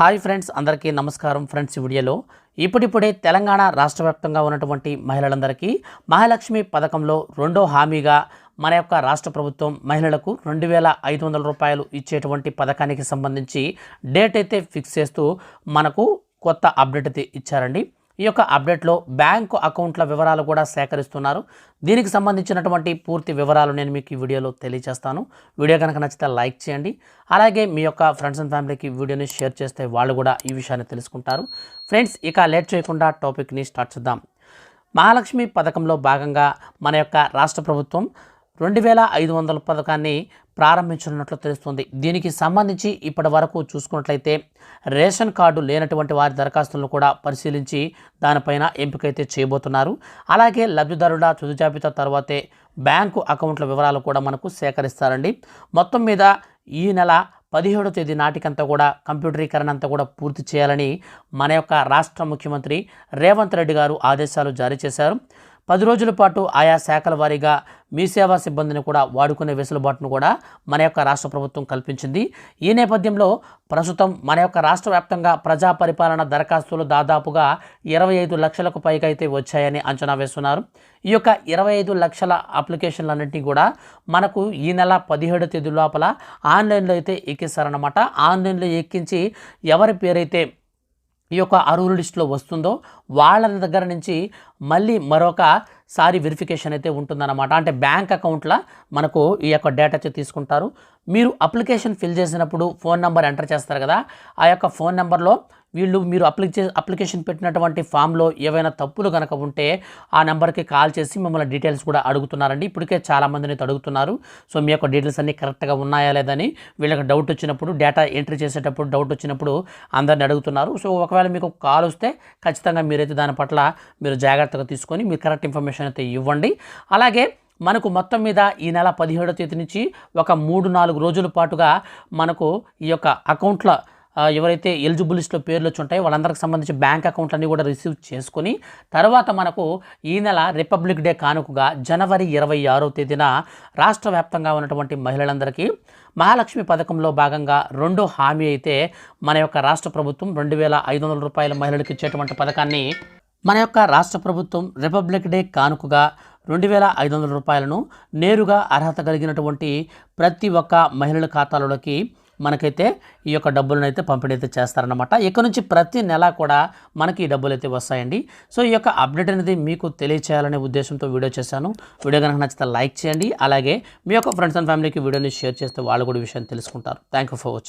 Hi friends అందరికీ నమస్కారం friends వీడియోలో. ఇప్పుడిప్పుడే తెలంగాణ రాష్ట్ర వ్యాప్తంగా ఉన్నటువంటి మహిళలందరికీ మహాలక్ష్మి పథకంలో రెండో హామీగా మన యొక్క రాష్ట్ర ప్రభుత్వం మహిళలకు రెండు వేల ఐదు వందల రూపాయలు ఇచ్చేటువంటి పథకానికి సంబంధించి డేట్ అయితే ఫిక్స్ చేస్తూ మనకు కొత్త అప్డేట్ అయితే ఇచ్చారండి. ఈ యొక్క అప్డేట్లో బ్యాంకు అకౌంట్ల వివరాలు కూడా సేకరిస్తున్నారు. దీనికి సంబంధించినటువంటి పూర్తి వివరాలు నేను మీకు ఈ వీడియోలో తెలియజేస్తాను. వీడియో కనుక నచ్చితే లైక్ చేయండి. అలాగే మీ యొక్క ఫ్రెండ్స్ అండ్ ఫ్యామిలీకి వీడియోని షేర్ చేస్తే వాళ్ళు కూడా ఈ విషయాన్ని తెలుసుకుంటారు. ఫ్రెండ్స్ ఇక లేట్ చేయకుండా టాపిక్ని స్టార్ట్ చేద్దాం. మహాలక్ష్మి పథకంలో భాగంగా మన యొక్క రాష్ట్ర ప్రభుత్వం రెండు వేల ఐదు వందల పథకాన్ని ప్రారంభించనున్నట్లు తెలుస్తుంది. దీనికి సంబంధించి ఇప్పటి వరకు చూసుకున్నట్లయితే రేషన్ కార్డు లేనటువంటి వారి దరఖాస్తులను కూడా పరిశీలించి దానిపైన ఎంపికైతే చేయబోతున్నారు. అలాగే లబ్ధిదారుల తుది జాబితా తర్వాతే బ్యాంకు అకౌంట్ల వివరాలు కూడా మనకు సేకరిస్తారండి. మొత్తం మీద ఈ నెల పదిహేడో తేదీ నాటికంతా కూడా కంప్యూటరీకరణ అంతా కూడా పూర్తి చేయాలని మన యొక్క రాష్ట్ర ముఖ్యమంత్రి రేవంత్ రెడ్డి గారు ఆదేశాలు జారీ చేశారు. పది రోజుల పాటు ఆయా శాఖల వారీగా మీ సేవా సిబ్బందిని కూడా వాడుకునే వెసులుబాటును కూడా మన యొక్క రాష్ట్ర ప్రభుత్వం కల్పించింది. ఈ నేపథ్యంలో ప్రస్తుతం మన యొక్క రాష్ట్ర వ్యాప్తంగా ప్రజా పరిపాలన దరఖాస్తులు దాదాపుగా ఇరవై ఐదు లక్షలకు పైగా అయితే వచ్చాయని అంచనా వేస్తున్నారు. ఈ యొక్క ఇరవై ఐదు లక్షల అప్లికేషన్లన్నింటినీ కూడా మనకు ఈ నెల పదిహేడు తేదీ లోపల ఆన్లైన్లో అయితే ఎక్కిస్తారన్నమాట. ఆన్లైన్లో ఎక్కించి ఎవరి పేరైతే ఈ యొక్క అరువుల లిస్టులో వస్తుందో వాళ్ళ దగ్గర నుంచి మళ్ళీ మరొక సారి వెరిఫికేషన్ అయితే ఉంటుందన్నమాట. అంటే బ్యాంక్ అకౌంట్లో మనకు ఈ యొక్క డేటా తీసుకుంటారు. మీరు అప్లికేషన్ ఫిల్ చేసినప్పుడు ఫోన్ నెంబర్ ఎంటర్ చేస్తారు కదా ఆ యొక్క ఫోన్ నెంబర్లో వీళ్ళు మీరు అప్లికే అప్లికేషన్ పెట్టినటువంటి ఫామ్లో ఏవైనా తప్పులు కనుక ఉంటే ఆ నెంబర్కి కాల్ చేసి మిమ్మల్ని డీటెయిల్స్ కూడా అడుగుతున్నారండి. ఇప్పటికే చాలామందిని అడుగుతున్నారు సో మీ యొక్క డీటెయిల్స్ అన్నీ కరెక్ట్గా ఉన్నాయా లేదని వీళ్ళకి డౌట్ వచ్చినప్పుడు డేటా ఎంట్రీ చేసేటప్పుడు డౌట్ వచ్చినప్పుడు అందరిని అడుగుతున్నారు. సో ఒకవేళ మీకు కాల్ వస్తే ఖచ్చితంగా మీరైతే దాని పట్ల మీరు జాగ్రత్తగా తీసుకొని మీరు కరెక్ట్ ఇన్ఫర్మేషన్ అయితే ఇవ్వండి. అలాగే మనకు మొత్తం మీద ఈ నెల పదిహేడో తేదీ నుంచి ఒక మూడు నాలుగు రోజుల పాటుగా మనకు ఈ యొక్క అకౌంట్ల ఎవరైతే ఎలిజిబుల్ లిస్ట్లో పేర్లు వచ్చి ఉంటాయో వాళ్ళందరికి సంబంధించి బ్యాంక్ అకౌంట్లన్నీ కూడా రిసీవ్ చేసుకొని తర్వాత మనకు ఈ నెల రిపబ్లిక్ డే కానుకగా జనవరి ఇరవై ఆరో తేదీన రాష్ట్ర వ్యాప్తంగా ఉన్నటువంటి మహిళలందరికీ మహాలక్ష్మి పథకంలో భాగంగా రెండో హామీ అయితే మన యొక్క రాష్ట్ర ప్రభుత్వం రెండు వేల ఐదు వందల రూపాయల మహిళలకు ఇచ్చేటువంటి పథకాన్ని మన యొక్క రాష్ట్ర ప్రభుత్వం రిపబ్లిక్ డే కానుకగా రెండు వేల ఐదు వందల రూపాయలను నేరుగా అర్హత కలిగినటువంటి ప్రతి ఒక్క మహిళల ఖాతాలోకి మనకైతే ఈ యొక్క డబ్బులను అయితే పంపిణీ అయితే చేస్తారనమాట ఇక నుంచి ప్రతి నెల కూడా మనకి ఈ డబ్బులు అయితే వస్తాయండి. సో ఈ యొక్క అప్డేట్ అనేది మీకు తెలియచేయాలనే ఉద్దేశంతో వీడియో చేశాను. వీడియో కనుక నచ్చితే లైక్ చేయండి. అలాగే మీ యొక్క ఫ్రెండ్స్ అండ్ ఫ్యామిలీకి వీడియోని షేర్ చేస్తే వాళ్ళు కూడా విషయాన్ని తెలుసుకుంటారు. Thank you for watching.